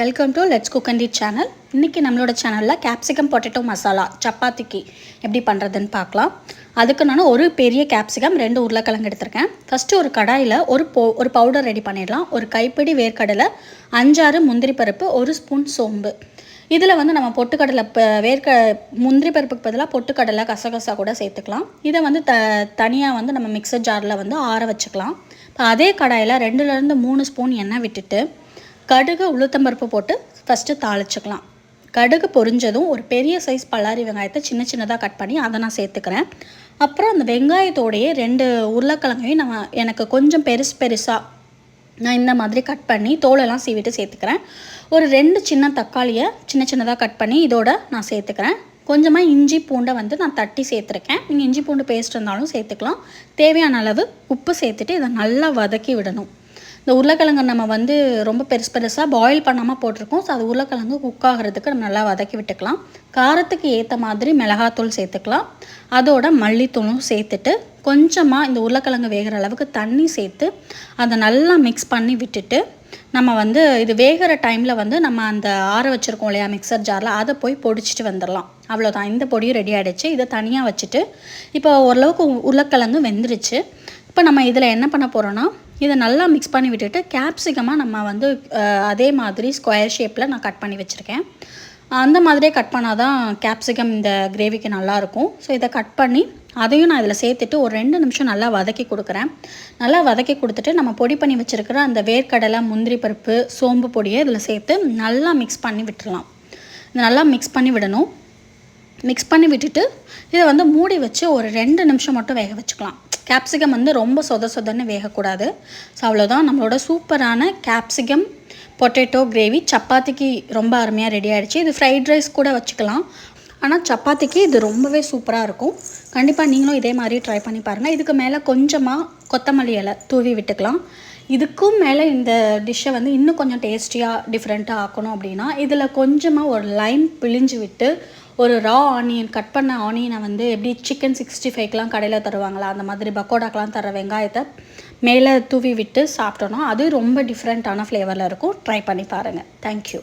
Welcome to let's cook and channel இன்றைக்கி நம்மளோட சேனலில் கேப்சிகம் பொட்டேட்டோ மசாலா சப்பாத்திக்கு எப்படி பண்ணுறதுன்னு பார்க்கலாம். அதுக்கு நான் ஒரு பெரிய கேப்சிகம் ரெண்டு உருளைக்கிழங்கு எடுத்திருக்கேன். ஃபஸ்ட்டு ஒரு கடாயில் ஒரு போ ஒரு பவுடர் ரெடி பண்ணிடலாம். ஒரு கைப்பிடி வேர்க்கடலை அஞ்சாறு முந்திரி பருப்பு ஒரு ஸ்பூன் சோம்பு. இதில் வந்து நம்ம பொட்டுக்கடலை இப்போ வேர்க்க முந்திரி பருப்புக்கு பதிலாக பொட்டுக்கடலை கசகசா கூட சேர்த்துக்கலாம். இதை வந்து த தனியாக வந்து நம்ம மிக்சர் ஜாரில் வந்து ஆற வச்சுக்கலாம். இப்போ அதே கடாயில் ரெண்டுலேருந்து மூணு ஸ்பூன் எண்ணெய் விட்டுட்டு கடுகு உளுத்தம்பருப்பு போட்டு ஃபஸ்ட்டு தாளிச்சுக்கலாம். கடுகு பொரிஞ்சதும் ஒரு பெரிய சைஸ் பல்லாரி வெங்காயத்தை சின்ன சின்னதாக கட் பண்ணி அதை நான் சேர்த்துக்கிறேன். அப்புறம் அந்த வெங்காயத்தோடையே ரெண்டு உருளைக்கிழங்கையும் நம்ம எனக்கு கொஞ்சம் பெருசு பெருசாக நான் இந்த மாதிரி கட் பண்ணி தோலெல்லாம் சீவிட்டு சேர்த்துக்கிறேன். ஒரு ரெண்டு சின்ன தக்காளியை சின்ன சின்னதாக கட் பண்ணி இதோட நான் சேர்த்துக்கிறேன். கொஞ்சமாக இஞ்சி பூண்டை வந்து நான் தட்டி சேர்த்துருக்கேன். நீங்கள் இஞ்சி பூண்டு பேஸ்ட் இருந்தாலும் சேர்த்துக்கலாம். தேவையான அளவு உப்பு சேர்த்துட்டு இதை நல்லா வதக்கி விடணும். இந்த உருளைக்கிழங்கு நம்ம வந்து ரொம்ப பெருசு பெருசாக பாயில் பண்ணாமல் போட்டிருக்கோம். ஸோ அது உருளைக்கிழங்கு குக் ஆகிறதுக்கு நம்ம நல்லா வதக்கி விட்டுக்கலாம். காரத்துக்கு ஏற்ற மாதிரி மிளகாத்தூள் சேர்த்துக்கலாம். அதோட மல்லித்தூளும் சேர்த்துட்டு கொஞ்சமாக இந்த உருளைக்கிழங்கு வேகிற அளவுக்கு தண்ணி சேர்த்து அதை நல்லா மிக்ஸ் பண்ணி விட்டுட்டு நம்ம வந்து இது வேகிற டைமில் வந்து நம்ம அந்த ஆற வச்சுருக்கோம் இல்லையா மிக்சர் ஜாரில் அதை போய் பொடிச்சிட்டு வந்துடலாம். அவ்வளோதான் இந்த பொடியும் ரெடி ஆகிடுச்சு இதை தனியாக வச்சுட்டு இப்போ ஓரளவுக்கு உருளைக்கிழங்கு வெந்துருச்சு. இப்போ நம்ம இதில் என்ன பண்ண போகிறோன்னா இதை நல்லா மிக்ஸ் பண்ணி விட்டுட்டு கேப்சிகமாக நம்ம வந்து அதே மாதிரி ஸ்கொயர் ஷேப்பில் நான் கட் பண்ணி வச்சுருக்கேன். அந்த மாதிரியே கட் பண்ணால் தான் கேப்சிகம் இந்த கிரேவிக்கு நல்லாயிருக்கும். ஸோ இதை கட் பண்ணி அதையும் நான் இதில் சேர்த்துட்டு ஒரு ரெண்டு நிமிஷம் நல்லா வதக்கி கொடுக்குறேன். நல்லா வதக்கி கொடுத்துட்டு நம்ம பொடி பண்ணி வச்சுருக்கிற அந்த வேர்க்கடலை முந்திரி பருப்பு சோம்பு பொடியை இதில் சேர்த்து நல்லா மிக்ஸ் பண்ணி விட்டுடலாம் இது நல்லா மிக்ஸ் பண்ணி விடணும். மிக்ஸ் பண்ணி விட்டுட்டு இதை வந்து மூடி வச்சு ஒரு ரெண்டு நிமிஷம் மட்டும் வேக வச்சுக்கலாம். கேப்சிகம் வந்து ரொம்ப சொத சொதன்னு வேகக்கூடாது. ஸோ அவ்வளோதான் நம்மளோட சூப்பரான கேப்சிகம் பொட்டேட்டோ கிரேவி சப்பாத்திக்கு ரொம்ப அருமையாக ரெடி ஆகிடுச்சு இது ஃப்ரைட் ரைஸ் கூட வச்சுக்கலாம். ஆனால் சப்பாத்திக்கு இது ரொம்பவே சூப்பராக இருக்கும். கண்டிப்பாக நீங்களும் இதே மாதிரி ட்ரை பண்ணி பாருங்கள் இதுக்கு மேலே கொஞ்சமாக கொத்தமல்லி இலை தூவி விட்டுக்கலாம். இதுக்கும் மேலே இந்த டிஷ்ஷை வந்து இன்னும் கொஞ்சம் டேஸ்டியாக டிஃப்ரெண்ட்டாக ஆக்கணும் அப்படின்னா இதில் கொஞ்சமாக ஒரு லைம் பிழிஞ்சு விட்டு ஒரு ரா ஆனியன் கட் பண்ண ஆனியனை வந்து எப்படி சிக்கன் சிக்ஸ்டி ஃபைவ்க்கெலாம் கடையில் தருவாங்களா அந்த மாதிரி பக்கோடாக்கெலாம் தர வெங்காயத்தை மேலே தூவி விட்டு சாப்பிட்டோன்னா அது ரொம்ப டிஃப்ரெண்ட்டான ஃப்ளேவரில் இருக்கும். ட்ரை பண்ணி பாருங்கள் தேங்க்யூ